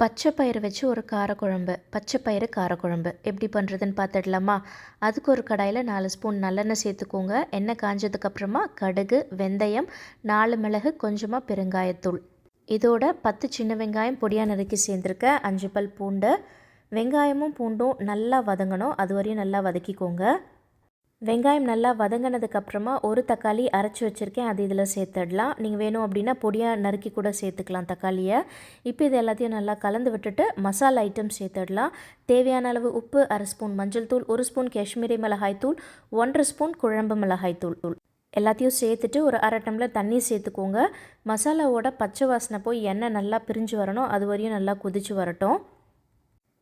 பச்சை பயிறு வச்சு ஒரு காரக்குழம்பு பச்சை பயிறு காரக்குழம்பு. எப்படி பண்ணுறதுன்னு பார்த்துடலாமா? அதுக்கு ஒரு கடாயில் நாலு ஸ்பூன் நல்லெண்ணெய் சேர்த்துக்கோங்க. எண்ணெய் காஞ்சதுக்கப்புறமா கடுகு வெந்தயம் நாலு மிளகு கொஞ்சமாக பெருங்காயத்தூள். இதோட பத்து சின்ன வெங்காயம் பொடியாக நறுக்கி சேர்ந்துருக்க அஞ்சு பல் பூண்டு. வெங்காயமும் பூண்டும் நல்லா வதங்கணும். அது வரையும் நல்லா வதக்கிக்கோங்க. வெங்காயம் நல்லா வதங்கினதுக்கப்புறமா ஒரு தக்காளி அரைச்சி வச்சுருக்கேன். அது இதில் சேர்த்துடலாம். நீங்கள் வேணும் அப்படின்னா பொடியாக நறுக்கி கூட சேர்த்துக்கலாம் தக்காளியை. இப்போ இது எல்லாத்தையும் நல்லா கலந்து விட்டுட்டு மசாலா ஐட்டம் சேர்த்துடலாம். தேவையான அளவு உப்பு அரை ஸ்பூன் மஞ்சள் தூள் ஒரு ஸ்பூன் காஷ்மீரி மிளகாய் தூள் ஒன்றரை ஸ்பூன் குழம்பு மிளகாய் தூள் தூள். எல்லாத்தையும் சேர்த்துட்டு ஒரு அரை டம்ளர் தண்ணி சேர்த்துக்கோங்க. மசாலாவோட பச்சை வாசனை போய் எண்ணெய் நல்லா பிரிஞ்சு வரணும். அது வரையும் நல்லா கொதிச்சு வரட்டும்.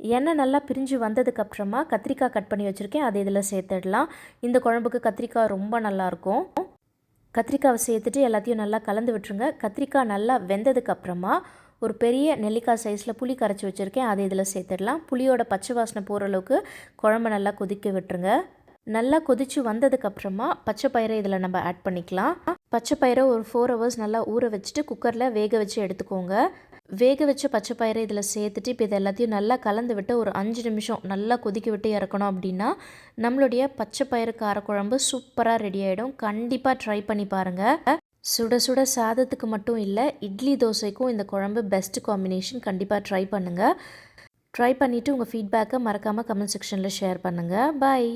எண்ணெய் நல்லா பிரிஞ்சு வந்ததுக்கப்புறமா கத்திரிக்காய் கட் பண்ணி வச்சுருக்கேன். அதை இதில் சேர்த்துடலாம். இந்த குழம்புக்கு கத்திரிக்காய் ரொம்ப நல்லாயிருக்கும். கத்திரிக்காவை சேர்த்துட்டு எல்லாத்தையும் நல்லா கலந்து விட்டுருங்க. கத்திரிக்காய் நல்லா வெந்ததுக்கப்புறமா ஒரு பெரிய நெல்லிக்காய் சைஸில் புளி கரைச்சி வச்சுருக்கேன். அதை இதில் சேர்த்துடலாம். புளியோட பச்சை வாசனை போகிற அளவுக்கு குழம்பு நல்லா கொதிக்க விட்டுருங்க. நல்லா கொதித்து வந்ததுக்கப்புறமா பச்சை பயிரை இதில் நம்ம ஆட் பண்ணிக்கலாம். பச்சை பயிரை ஒரு ஃபோர் ஹவர்ஸ் நல்லா ஊற வச்சுட்டு குக்கரில் வேக வச்சு எடுத்துக்கோங்க. வேக வச்ச பச்சை பயிரை இதில் சேர்த்துட்டு இப்போ இது எல்லாத்தையும் நல்லா கலந்து விட்டு ஒரு அஞ்சு நிமிஷம் நல்லா கொதிக்க விட்டு இறக்கணும் அப்படின்னா நம்மளுடைய பச்சை பயிறு காரக்குழம்பு சூப்பராக ரெடி ஆகிடும் கண்டிப்பாக ட்ரை பண்ணி பாருங்கள் சுட சுட சாதத்துக்கு மட்டும் இல்லை இட்லி தோசைக்கும் இந்த குழம்பு பெஸ்ட் காம்பினேஷன் கண்டிப்பாக ட்ரை பண்ணுங்கள் ட்ரை பண்ணிவிட்டு உங்கள் ஃபீட்பேக்கை மறக்காமல் கமெண்ட் செக்ஷனில் ஷேர் பண்ணுங்கள் பாய்